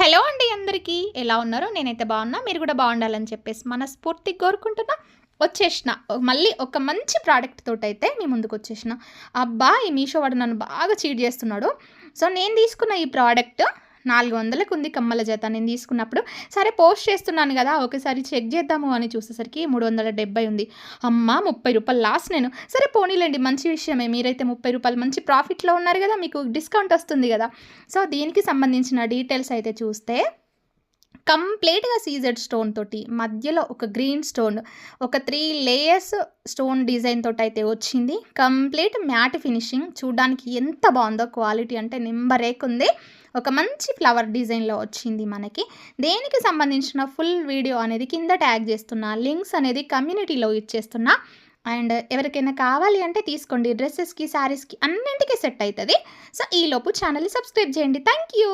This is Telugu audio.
హలో అండి అందరికీ. ఎలా ఉన్నారు నేనైతే బాగున్నా. మీరు కూడా బాగుండాలని చెప్పేసి మనస్ఫూర్తి కోరుకుంటున్నా. వచ్చేసిన మళ్ళీ ఒక మంచి ప్రోడక్ట్ తోటి అయితే మీ ముందుకు వచ్చేసిన. అబ్బా ఈ మీషో వాడు నన్ను బాగా చీట్ చేస్తున్నాడు. సో నేను తీసుకున్న ఈ ప్రోడక్ట్ నాలుగు వందలకు ఉంది కమ్మల జత నేను తీసుకున్నప్పుడు. సరే పోస్ట్ చేస్తున్నాను కదా ఒకసారి చెక్ చేద్దాము అని చూసేసరికి మూడు వందల డెబ్బై ఉంది. అమ్మ ముప్పై రూపాయలు లాస్ నేను. సరే పోనీలేండి మంచి విషయమే. మీరైతే ముప్పై రూపాయలు మంచి ప్రాఫిట్లో ఉన్నారు కదా మీకు డిస్కౌంట్ వస్తుంది కదా. సో దీనికి సంబంధించిన డీటెయిల్స్ అయితే చూస్తే కంప్లీట్గా సీజెడ్ స్టోన్ తోటి మధ్యలో ఒక గ్రీన్ స్టోన్ ఒక త్రీ లేయర్స్ స్టోన్ డిజైన్ తోటి అయితే వచ్చింది. Complete matte finishing. చూడడానికి ఎంత బాగుందో క్వాలిటీ అంటే నెంబర్ ఉంది. ఒక మంచి ఫ్లవర్ డిజైన్లో వచ్చింది మనకి. దేనికి సంబంధించిన ఫుల్ వీడియో అనేది కింద ట్యాగ్ చేస్తున్నా లింక్స్ అనేది కమ్యూనిటీలో ఇచ్చేస్తున్నా. అండ్ ఎవరికైనా కావాలి అంటే తీసుకోండి. డ్రెస్సెస్కి శారీస్కి అన్నింటికీ సెట్ అవుతుంది సో ఈలోపు ఛానల్ని సబ్స్క్రైబ్ చేయండి. Thank you